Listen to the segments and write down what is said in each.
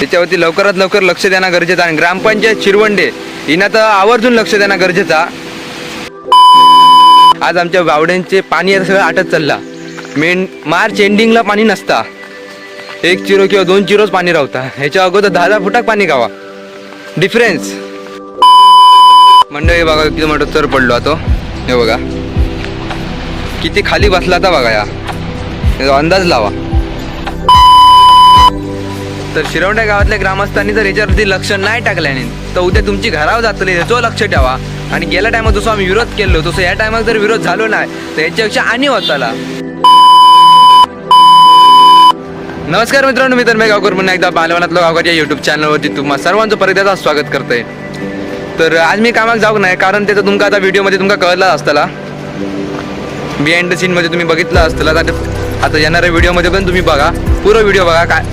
त्याच्यावरती लवकरात लवकर लक्ष देणं गरजेचं आणि ग्रामपंचायत शिरवंडे हिनं तर आवर्जून लक्ष देणं गरजेचा आज आमच्या गावड्यांचे पाणी आता सगळं आटत चालला. मेन मार्च एंडिंगला पाणी नसता. एक चिरो किंवा दोन चिरोच पाणी राहता. ह्याच्या अगोदर दहा दहा फुटाक पाणी गावा. डिफरन्स मंडळी बघा किती मोठं चर पडलो तो हे बघा. किती खाली बसला आता बघा या. अंदाज लावा. तर शिरवंड्या गावातल्या ग्रामस्थांनी जर याच्यावरती लक्ष नाही टाकल्याने तर उद्या तुमची घरावर जातली ह्याचं लक्ष ठेवा. आणि गेल्या टायमात जसं आम्ही विरोध केलो तसं या टायमात जर विरोध झालो नाही तर याच्यापेक्षा आणि होताला नमस्कार मित्रांनो मी तन्मय गावकर. पुन्हा एकदा बालवनातलं गावकर या युट्यूब चॅनलवरती तुम्हा सर्वांचं परत स्वागत करतोय तर आज मी कामाक जाऊ नाही कारण त्याचं तुमका आता व्हिडिओमध्ये तुमका कळलं असताला बिहाइंड द सीनमध्ये तुम्ही बघितलं असताला आता आता येणाऱ्या व्हिडिओमध्ये पण तुम्ही बघा. पुरं व्हिडिओ बघा. काय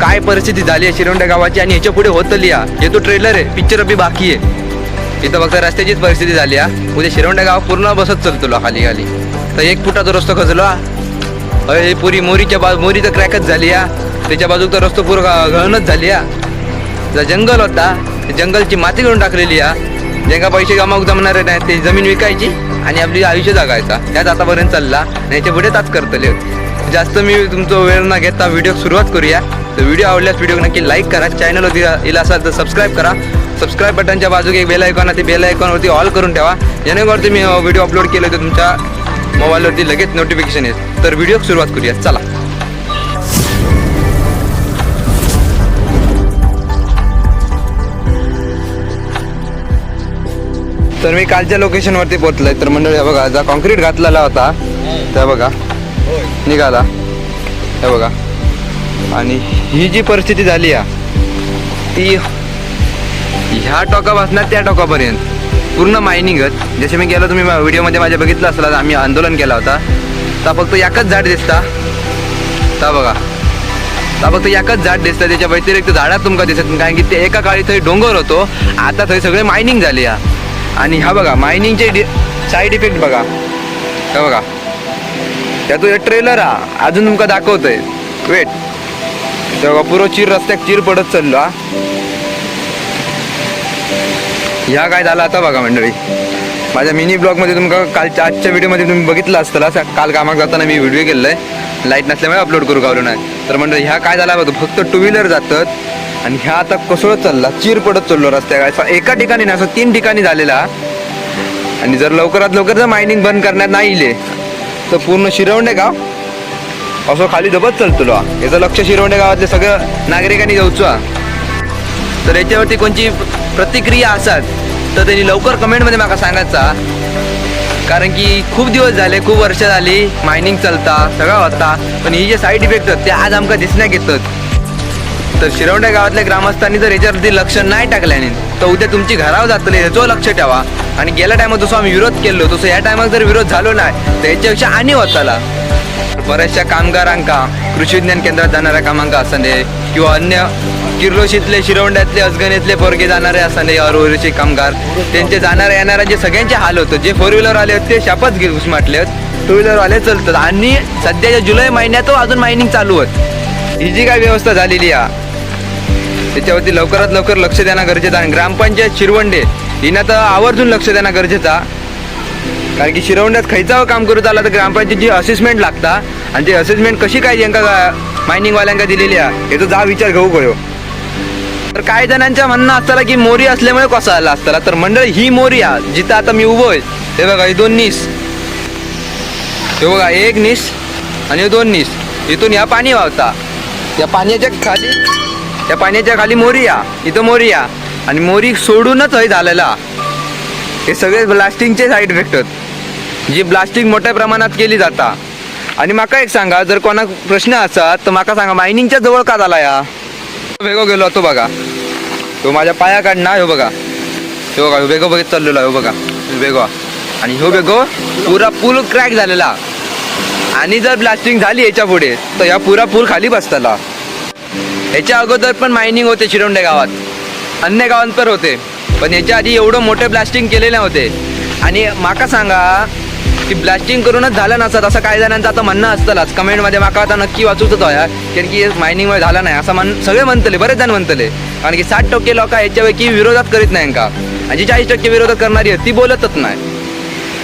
काय परिस्थिती झाली आहे शिरोंडा गावाची आणि ह्याच्या पुढे होतली या हे तो ट्रेलर आहे पिक्चर अभि बाकी आहे. इथं फक्त रस्त्याचीच परिस्थिती झाली आहे उद्या शिरोंडा गाव पूर्ण बसत चालतो खाली खाली. तर एक फुटाचा रस्तो खचलो. हा. अरे पुरी मोरीच्या बाजू मोरी तर क्रॅकच झाली या त्याच्या बाजूक तर रस्तो पूर गळणच झाली या जर जंगल होता जंगलची माती करून टाकलेली या ज्यांका पैसे गमावू जमणार नाही ते जमीन विकायची आणि आपली आयुष्य जगायचा त्याच आतापर्यंत चालला आणि याच्यापुढे ताच करतले जास्त मी तुमचा वेळ न घेता व्हिडिओ सुरुवात करूया. तर व्हिडिओ आवडल्यास व्हिडिओ नक्की लाईक करा. चॅनलवरती येईल असाल तर सबस्क्राईब करा. सबस्क्राईब बटनच्या बाजूक एक बेल आयकॉन आहे. ते बेल आयकॉनवरती ऑल करून ठेवा. जेणेकरून मी व्हिडिओ अपलोड केले तर तुमच्या मोबाईलवरती लगेच नोटिफिकेशन येईल. तर व्हिडिओ सुरुवात करूया. चला. तर मी कालच्या लोकेशनवरती पोहोचलोय. तर मंडळी हे बघा जा कॉन्क्रीट घातलेला होता. त्या बघा निघाला. हे बघा. आणि ही जी परिस्थिती झाली आहे ती ह्या टोकापासून त्या टोकापर्यंत पूर्ण मायनिंगच जसे मी गेलो तुम्ही व्हिडिओमध्ये माझ्या बघितलं असला आम्ही आंदोलन केला होता. तर फक्त एकच झाड दिसता. ता बघा. ता फक्त एकच झाड दिसतं त्याच्या व्यतिरिक्त झाडात तुमका दिसत कारण की ते एका काळी थंय डोंगर होतो आता थंय सगळे मायनिंग झाली आहे आणि हा बघा मायनिंगचे साईड इफेक्ट बघा. हा बघा. त्यातून एक ट्रेलर हा अजून तुमका दाखवतोय. वेट तेव्हा पुरो चीर रस्त्याक चीर पडत चाललो हा. ह्या काय झालं आता बघा मंडळी. माझ्या मिनी ब्लॉगमध्ये तुमका कालच्या आजच्या व्हिडिओमध्ये तुम्ही बघितलं असतं काल कामाक जाताना मी व्हिडिओ केलेला आहे. लाइट नसल्यामुळे अपलोड करू गावलो नाही. तर मंडळी ह्या काय झाला बघ फक्त टू व्हीलर जातात आणि ह्या आता कोसळत चालला चीर पडत चाललो रस्त्या काय एका ठिकाणी नाही असं तीन ठिकाणी झालेला. आणि जर लवकरात लवकर जर मायनिंग बंद करण्यात नाही इले तर पूर्ण शिरवणे गाव. असं खाली दबत चालतो याचं लक्ष शिरवणे गावातले सगळं नागरिकांनी जाऊच तर याच्यावरती कोणची प्रतिक्रिया असतात तर त्यांनी लवकर कमेंटमध्ये मला सांगायचा. कारण की खूप दिवस झाले खूप वर्ष झाली मायनिंग चलता सगळा होता पण ही जे साईड इफेक्ट आहेत ते आज आमकां दिसण्यात येतात तर शिरवंड्या गावातल्या ग्रामस्थांनी जर याच्यावरती लक्ष नाही टाकल्याने तर उद्या तुमची घरावर जातले ह्याचं लक्ष ठेवा. आणि गेल्या टायमात जसं आम्ही विरोध केलो तसं या टायमात जर विरोध झालो नाही तर याच्यापेक्षा आणि होताला. बऱ्याचशा कामगारांका कृषी विज्ञान केंद्रात जाणाऱ्या कामांका असणे किंवा अन्य किर्लोशीतले शिरवंड्यातले अजगणीतले पोरगे जाणारे असणे अरोरीचे कामगार. त्यांचे जाणाऱ्या येणाऱ्यांचे जे सगळ्यांचे हाल होतं जे फोर व्हीलर आले होते ते शापच घुसमाटले टू व्हीलर वाले चलतात. आणि सध्याच्या जुलै महिन्यात अजून मायनिंग चालू होत. ही जी काय व्यवस्था झालेली आहे त्याच्यावरती लवकरात लवकर लक्ष देणं गरजेचं आहे. आणि ग्रामपंचायत शिरवंडे हिनं तर आवर्जून लक्ष देणं गरजेचा कारण की शिरवण्यात खयचं काम करू आला तर ग्रामपंचायतची असेसमेंट लागता आणि ते असेसमेंट कशी काय यांका मायनिंगवाल्यांका दिलेली आहे याचा जा विचार घेऊ गयो. तर काही जणांच्या म्हणणं असताना की मोरी असल्यामुळे कसा आला असताना तर मंडळी ही मोरी आ जिथं आता मी उभो आहे हे बघा हे दोन निस. हे बघा एक नीस आणि हे दोन निस. इथून या पाणी वावता या पाण्याच्या खाली त्या पाण्याच्या खाली मोरी या इथं मोरी या आणि मोरी सोडूनच हय झालेला हे सगळे ब्लास्टिंगचे साईड इफेक्ट आहेत. जी ब्लास्टिंग मोठ्या प्रमाणात केली जाता. आणि माका एक सांगा जर कोणाक प्रश्न असा तर माका सांगा मायनिंगच्या जवळ का झाला या? वेगो गेलो होतो बघा. तो माझ्या पाया काढणा ह्यो बघा. ह्यो बघा ह्यो वेगो बघित चाललेलो ह्यो बघा. वेगो आणि ह्यो वेगो पुरा पूल क्रॅक झालेला. आणि जर ब्लास्टिंग झाली याच्यापुढे तर या पुरा पूल खाली बसताला. याच्या अगोदर पण मायनिंग होते शिरोंडे गावात. अन्य गावांत होते. पण याच्या आधी एवढं मोठे ब्लास्टिंग केलेले होते आणि माका सांगा ती ब्लास्टिंग करूनच झालं नसत. असं काही जणांचं आता म्हणणं असतंच. कमेंटमध्ये माका आता नक्की वाचूच होतो कारण की मायनिंगमुळे झालं नाही. असं म्हण सगळे म्हणतले बरेच जण म्हणतले. कारण की साठ टक्के लोक याच्यापैकी विरोधात करीत नाही का आणि जी चाळीस टक्के विरोधात करणारी आहेत ती बोलतच नाही.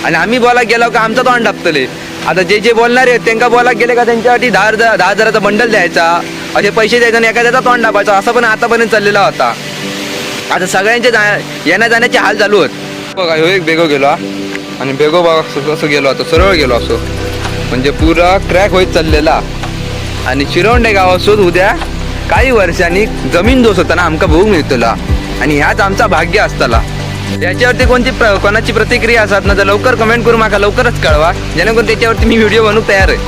आणि आम्ही बोला गेलो का आमचं तोंड दाबतले आता जे जे बोलणारे आहेत त्यांना बोला गेले का त्यांच्यासाठी दहा हजार दहा हजाराचा बंडल द्यायचा. असे पैसे द्यायचे आणि एखाद्याचा तोंड दाबायचा. असं पण आतापर्यंत चाललेला होता. आता सगळ्यांचे जा येण्या जाण्याचे हाल चालू आहेत. बघा ह्यो एक बेगो गेलो हा. आणि बेगो असं कसं- गेलो आता सरळ गेलो असो. म्हणजे पुरा क्रॅक होत चाललेला. आणि शिरोंडे गावासून उद्या काही वर्षांनी जमीन दोस होता ना आमका भोग मिळतला. आणि ह्याच आमचा भाग्य असताला. याच्यावरती कोणती प्र- कोणाची प्रतिक्रिया असतात ना तर लवकर कमेंट करू माका लवकरच कळवा. जेणेकरून त्याच्यावरती मी व्हिडिओ बनवू तयार आहे.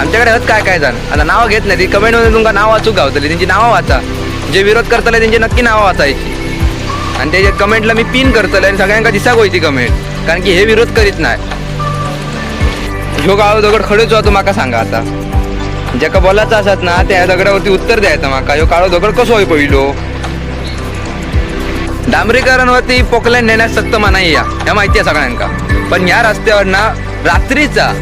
आमच्याकडे हत काय काय जाण? आता नावं घेत नाही ती कमेंटमध्ये तुमका नाव वाचूक गावतली. त्यांची नावं वाचा. जे विरोध करतले त्यांची नक्की नावं वाचायची. आणि त्याच्या कमेंटला मी पिन करतले आणि सगळ्यांका दिसाक होई ती कमेंट कारण की हे विरोध करीत नाही. ह्यो गाव दगड खडूच होतो माका सांगा आता. ज्याका बोलायचं असत ना त्या दगडावरती उत्तर द्यायचं माका. ह्यो काळो दगड कसो होय पहिलो? डांबरीकरणवरती पोकलँड नेण्यास सक्त मनाई या. ह्या माहिती आहे सगळ्यांका. पण या रस्त्यावर ना रात्रीचा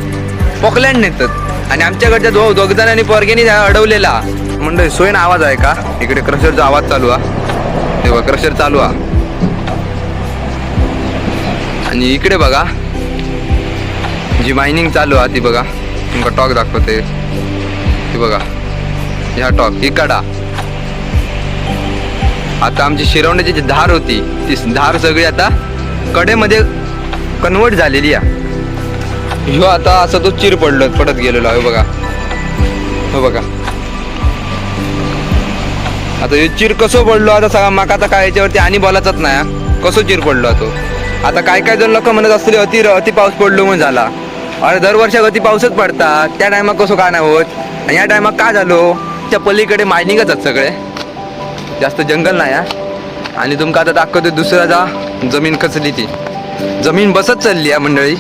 पोकलँड नेतात. आणि आमच्याकडच्या दो दोघ जणांनी पोरगेनी अडवलेला. म्हणजे सोयन आवाज आहे का? इकडे क्रशरचा आवाज चालू हा. तेव्हा क्रशर चालू आहे आणि इकडे बघा. जी मायनिंग चालू आहे ती बघा. तुमका टॉक दाखवते. ती बघा. ह्या टॉक इकडा आता आमची शिरवण्याची जी धार होती ती धार सगळी आता कडेमध्ये कन्वर्ट झालेली आहे. ह्यो आता असं तो चिर पडलो पडत गेलेलो आहे हो बघा. हो बघा. आता हे चिर कसो पडलो आता सगळा माका आता काय याच्यावरती आणि बोलायचाच नाही कसो चिर पडलो तो? आता काय काय जण लोक म्हणत असतील अति अति पाऊस पडलो म्हणून झाला. अरे दरवर्षाक अति पाऊसच पडतात. त्या टायमात कसं का नाही होत? आणि या टायमात का झालो? त्या पलीकडे मायनिंगच आहेत सगळे. जास्त जंगल नाही आहे आणि तुमका आता दाखवतो दुसरा जा जमीन कसली ती जमीन बसत चालली आहे मंडळी.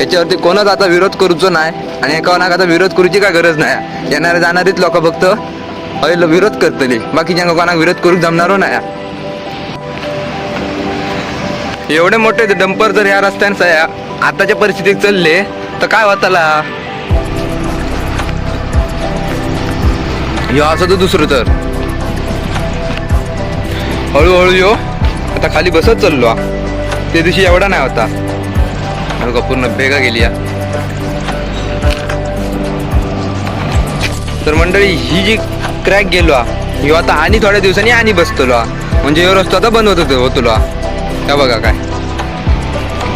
याच्यावरती कोणच आता विरोध करूचो नाही आणि एका आता विरोध करूची काय गरज नाही येणारे जाणारीच लोक फक्त अहिल विरोध करतली. बाकीच्या कोणाक विरोध करूक जमणारो नाही एवढे मोठे डंपर जर या रस्त्यानं आताच्या परिस्थितीत चालले तर काय होताला यो असं तर दुसरं तर. हळूहळू यो आता खाली बसत चाललो ते त्या दिवशी एवढा नाही होता. का पूर्ण भेगा गेली या. तर मंडळी ही जी क्रॅक गेलो यो आता आणि थोड्या दिवसांनी आणि बसतो म्हणजे ह्यो रस्तो आता बंद होत होतो होतलो या बघा काय?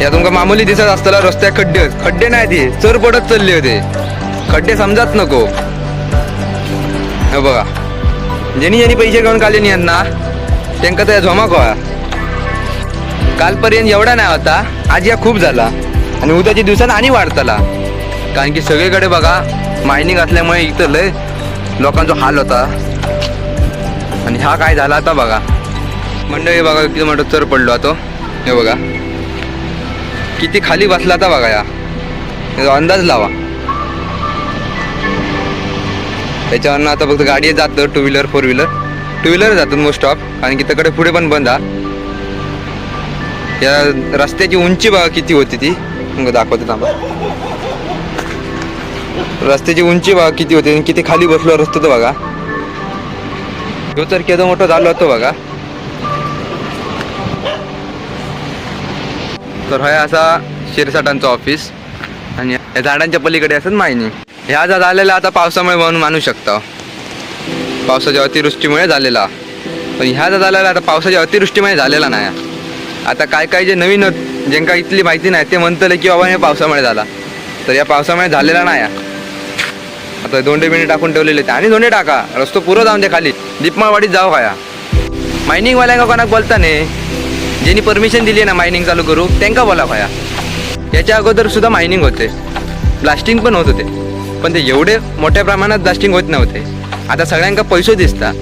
या तुमका मामुली दिसत असताना रस्त्या खड्डे खड्डे नाही ते चर पडत चालले होते. खड्डे समजात नको. हे बघा. ज्यांनी ज्यांनी पैसे घेऊन काले नाही आहेत ना त्यांका त्या झोमा कळा कालपर्यंत एवढा नाही होता आज या खूप झाला. आणि उद्याच्या दिवसात आणि वाढतला. कारण की सगळीकडे बघा मायनिंग असल्यामुळे इथं लय लोकांचा हाल होता. आणि हा काय झाला आता बघा. मंडळी बघा किती मोठं चर पडलो आता. हे बघा. किती खाली बसला आता बघा या. याचा अंदाज लावा. त्याच्यावरनं आता फक्त गाडी जातं two wheeler four wheeler two wheeler जातात मोस्ट ऑफ कारण की तिकडे पुढे पण बंद हा. या रस्त्याची उंची बघा किती होती ती. मग दाखवते थांबा. रस्त्याची उंची बघा किती होती आणि किती खाली बसलो रस्ता तो बघा. तर केदो मोठं झालो होतो बघा. तर हे असा शिरसाटांचं ऑफिस आणि या झाडांच्या पलीकडे असत मायनी. ह्या जा झालेला आता पावसामुळे म्हणून मानू शकता. पावसाच्या अतिवृष्टीमुळे झालेला. पण ह्या जा झालेला आता पावसाच्या अतिवृष्टीमुळे झालेला नाही. आता काय काय जे नवीन ज्यांका इथली माहिती नाही ते म्हणतले की बाबा हे पावसामुळे झाला. तर या पावसामुळे झालेला नाही. आता दोंडे बिंडे टाकून ठेवलेले आहेत. आणि दोंडे टाका. रस्तो पुरं जाऊन दे खाली. दीपमाळवाडीत जाऊ खाया मायनिंगवाल्यांका कोणाक बोलता नाही ज्यांनी परमिशन दिली ना मायनिंग चालू करू त्यांका बोला पाया याच्या अगोदर सुद्धा मायनिंग होते. ब्लास्टिंग पण होत होते. पण ते एवढे मोठ्या प्रमाणात ब्लास्टिंग होत नव्हते. आता सगळ्यांका पैसो दिसता.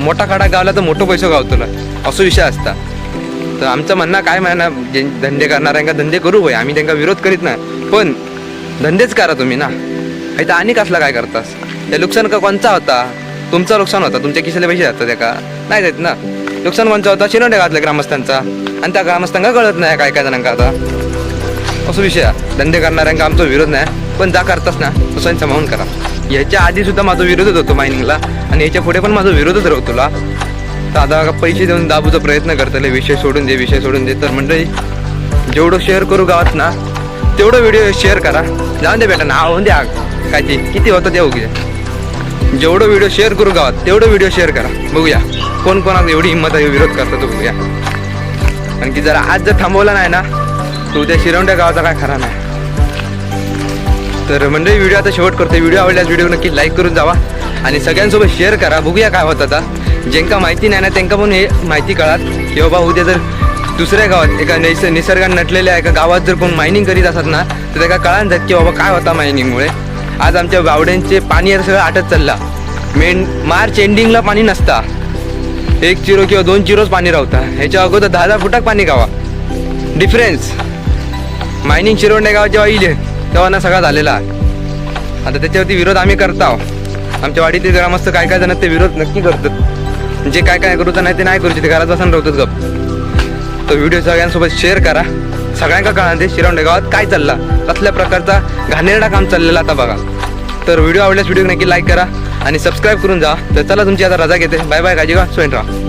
मोठा खडा गावला तर मोठं पैसो गावतोला. असो विषय असता. तर आमचं म्हणणं काय म्हणा जे धंदे करणाऱ्यांका धंदे करू होय आम्ही त्यांना विरोध करीत नाही. पण धंदेच करा तुम्ही ना. तर आणि कसला काय करतास? ते नुकसान का कोणचा होता? तुमचं नुकसान होता. तुमच्या खिशाला पैसे जातात का नाही देत ना. नुकसान म्हणजे कोणचा होता शिरोंडे घातल्या ग्रामस्थांचा. आणि त्या ग्रामस्थांना कळत नाही काय काय जणांका आता. असं विषय धंदे करणाऱ्यांका आमचा विरोध नाही. पण जा करताच ना तसं सांभाळून करा. याच्या आधी सुद्धा माझा विरोधच होतो मायनिंगला. आणि याच्यापुढे पण माझा विरोधच राहतो तुला. तर आता पैसे देऊन दाबूचा प्रयत्न करतले विषय सोडून दे विषय सोडून दे. तर म्हणजे जेवढं शेअर करू गावात ना तेवढं व्हिडिओ शेअर करा. जाऊन दे बेटा ना होऊन द्या काय ते किती होतं ते उगे जेवढं व्हिडिओ शेअर करू गावात तेवढं व्हिडिओ शेअर करा. बघूया कोण कोणाला एवढी हिंमत आहे विरोध करतो तो बघूया. कारण की जरा आज जर थांबवला नाही ना तर उद्या शिरवंड्या गावाचा काय खरा नाही. तर मंडळी व्हिडिओ आता शेवट करतो. व्हिडिओ आवडल्यास व्हिडिओ नक्की लाईक करून जावा आणि सगळ्यांसोबत शेअर करा. बघूया काय होतं आता. ज्यांका माहिती नाही ना त्यांका पण हे माहिती कळात की बाबा उद्या जर दुसऱ्या गावात एका नैस निसर्गात नटलेल्या एका गावात जर कोण मायनिंग करीत असतात ना तर त्याला कळान जात की बाबा काय होता मायनिंगमुळे आज आमच्या बावड्यांचे पाणी आता सगळं आटत चालला. मेन मार्च एंडिंगला पाणी नसता. एक चिरो किंवा दोन चिरोच पाणी राहता. ह्याच्या अगोदर दहा दहा फुटाक पाणी गावा. डिफरन्स मायनिंग शिरोंडे गाव जेव्हा येईल तेव्हा ना सगळा झालेला आता त्याच्यावरती विरोध आम्ही करत आहोत. आमच्या वाडीतील ग्रामस्थ काय काय जण ते विरोध नक्की करतात. जे काय काय करूचं नाही ते नाही करू ते घरात बसून राहतात गप. तो व्हिडिओ सगळ्यांसोबत शेअर करा. सगळ्यांका कळा ते गावात काय चालला कसल्या प्रकारचा घाणेरडा काम चाललेला आता बघा. तर व्हिडिओ आवडल्यास व्हिडिओ नक्की लाईक करा आणि सबस्क्राईब करून जा. तर चला तुमची आता रजा घेते. बाय बाय काळजी का? सोयन राहा